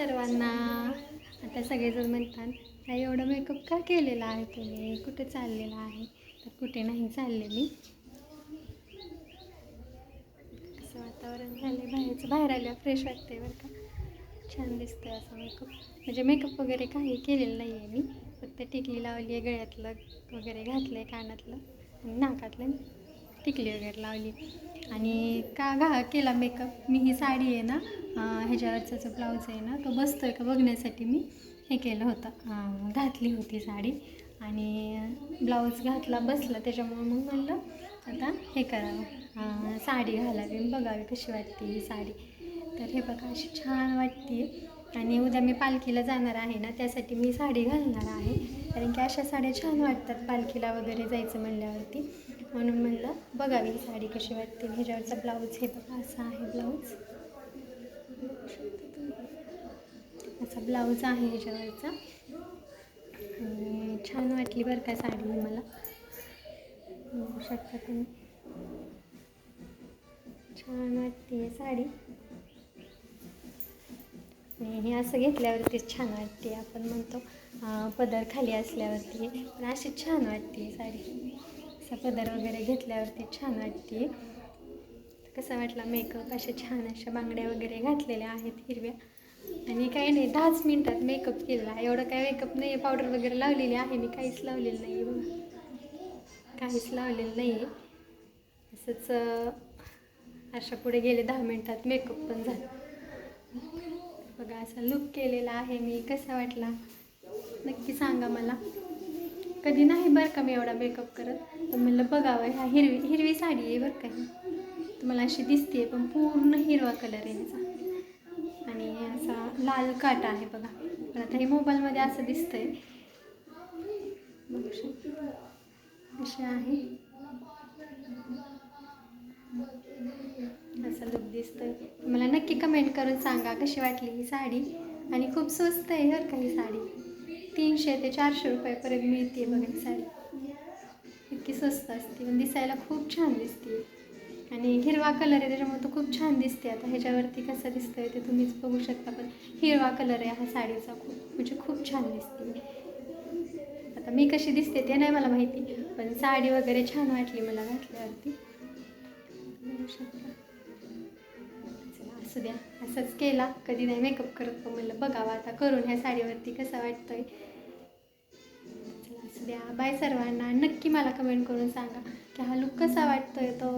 सर्वांना. आता सगळेजण म्हणतात का एवढा मेकअप का केलेला आहे तुम्ही? कुठे चाललेला आहे? तर कुठे नाही चालले मी असं वातावरण झालं बाहेरचं. बाहेर आल्या फ्रेश वाटते बरं का. छान दिसतं असं मेकअप म्हणजे मेकअप वगैरे काही केलेलं नाही आहे मी. फक्त टिकली लावली आहे गळ्यातलं वगैरे घातलं आहे कानातलं आणि नाकातलं. टिकली वगैरे लावली. आणि का घा केला मेकअप मी ही साडी आहे ना ह्याच्यावरचा जो ब्लाऊज आहे ना तो बसतो आहे का बघण्यासाठी मी हे केलं होतं. घातली होती साडी आणि ब्लाऊज घातला बसला. त्याच्यामुळं मग म्हणलं आता हे करावं साडी घालावी बघावी कशी वाटते ही साडी. तर हे बघा अशी छान वाटते. आणि उद्या मी पालखीला जाणार आहे ना त्यासाठी मी साडी घालणार आहे. कारण की अशा साड्या छान वाटतात पालखीला वगैरे जायचं म्हणल्यावरती. म्हणून म्हणलं बघावी ही साडी कशी वाटते. ह्याच्यावरचा ब्लाऊज हे बघा असा आहे ब्लाऊज असा ब्लाऊज आहे ह्याच्यावरचा आणि छान वाटली बरं का साडी मला. बघू शकता तुम्ही. छान वाटते साडी. आणि हे असं घेतल्यावरतीच छान वाटते आपण म्हणतो पदर खाली असल्यावरती. पण अशी छान वाटते साडी. असा पदर वगैरे घेतल्यावरती छान वाटते. कसा वाटला मेकअप अशा छान अशा बांगड्या वगैरे घातलेल्या आहेत हिरव्या. आणि काही नाही दहाच मिनटात मेकअप केला. एवढं काय मेकअप नाही आहे पावडर वगैरे लावलेली आहे. मी काहीच लावलेलं नाही आहे बघा. काहीच लावलेलं नाही आहे असंच अशा पुढे गेले दहा मिनटात मेकअप पण झाला. बघा असा लुक केलेला आहे मी. कसा वाटला? नक्की सांगा मला. कधी नाही बरं का मी एवढा मेकअप करत. तर म्हणलं बघावं ह्या हिरवी हिरवी साडी आहे बरं का ही. तुम्हाला अशी दिसते पण पूर्ण हिरवा कलर आहे याचा आणि असा लाल काटा आहे बघा. पण आता हे मोबाईलमध्ये असं दिसतंय. बघू शकता. असे आहे. असं लुक दिसतोय. मला नक्की कमेंट करून सांगा कशी वाटली ही साडी. आणि खूप स्वस्त आहे हर का ही साडी. तीनशे ते चारशे रुपयापर्यंत मिळते बघा साडी. इतकी स्वस्त असते पण दिसायला खूप छान दिसते आणि हिरवा कलर आहे त्याच्यामुळे तो खूप छान दिसते. आता ह्याच्यावरती कसं दिसतंय ते तुम्हीच बघू शकता पण हिरवा कलर आहे हा साडीचा खूप म्हणजे खूप छान दिसते आता मी कशी दिसते ते नाही मला माहिती पण साडी वगैरे छान वाटली मला घातल्यावरती. बघू शकता. असू द्या असंच केला. कधी नाही मेकअप करत पण म्हणलं बघावं आता करून ह्या साडीवरती कसं वाटतंय. असू द्या बाय सर्वांना. नक्की मला कमेंट करून सांगा की हा लुक कसा वाटतोय तो.